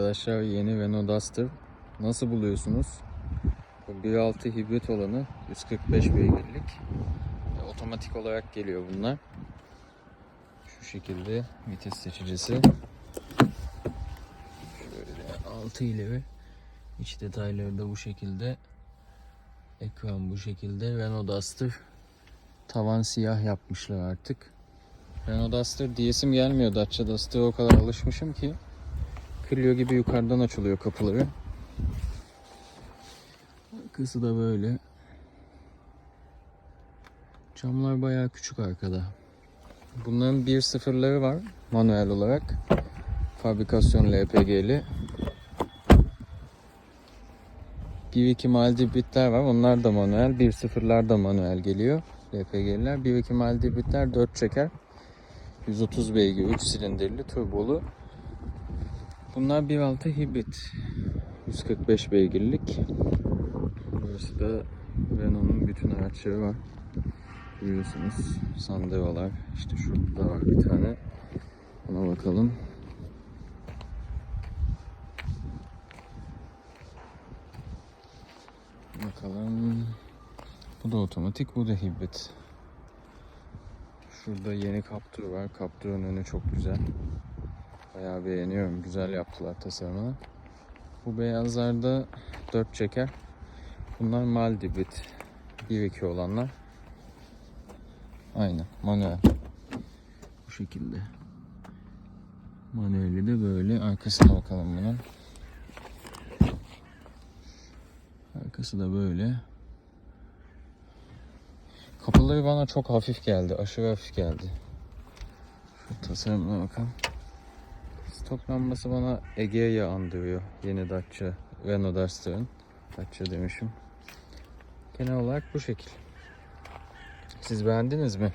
Arkadaşlar yeni Renault Duster nasıl buluyorsunuz? Bu 1.6 hibrit olanı 145 beygirlik. E, Otomatik olarak geliyor bunlar. Şu şekilde vites seçicisi. Şöyle 6 ileri. İç detayları da bu şekilde. Ekran bu şekilde. Renault Duster. Tavan siyah yapmışlar artık. Renault Duster diyesim gelmiyor. Dacia Duster'a o kadar alışmışım ki. Clio gibi yukarıdan açılıyor kapıları. Arkası da böyle. Camlar bayağı küçük arkada. Bunların 1.0'ları var manuel olarak. Fabrikasyon LPG'li. 1.2 Maldibitler var. Onlar da manuel. 1.0'lar da manuel geliyor. LPG'liler. 1.2 Maldibitler 4 çeker. 130 beygir 3 silindirli turbolu. Bunlar 1.6 hibrit. 145 beygirlik. Burası da Renault'un bütün araçları var. Görüyorsunuz Sandero'lar. İşte şurada da var bir tane. Ona bakalım. Bakalım. Bu da otomatik, bu da hibrit. Şurada yeni Captur var. Captur'un önü çok güzel. Bayağı beğeniyorum. Güzel yaptılar tasarımını. Bu beyazlarda 4 çeker. Bunlar Maldibit. 1-2 olanlar. Aynen manuel. Bu şekilde. Manueli de böyle. Arkasına bakalım bunun. Arkası da böyle. Kapıları bana çok hafif geldi. Aşırı hafif geldi. Şu tasarımına bakalım. Stop lambası bana Egea'yı andırıyor. Yeni Dacia. Renault Duster'ın. Dacia demişim. Genel olarak bu şekil. Siz beğendiniz mi?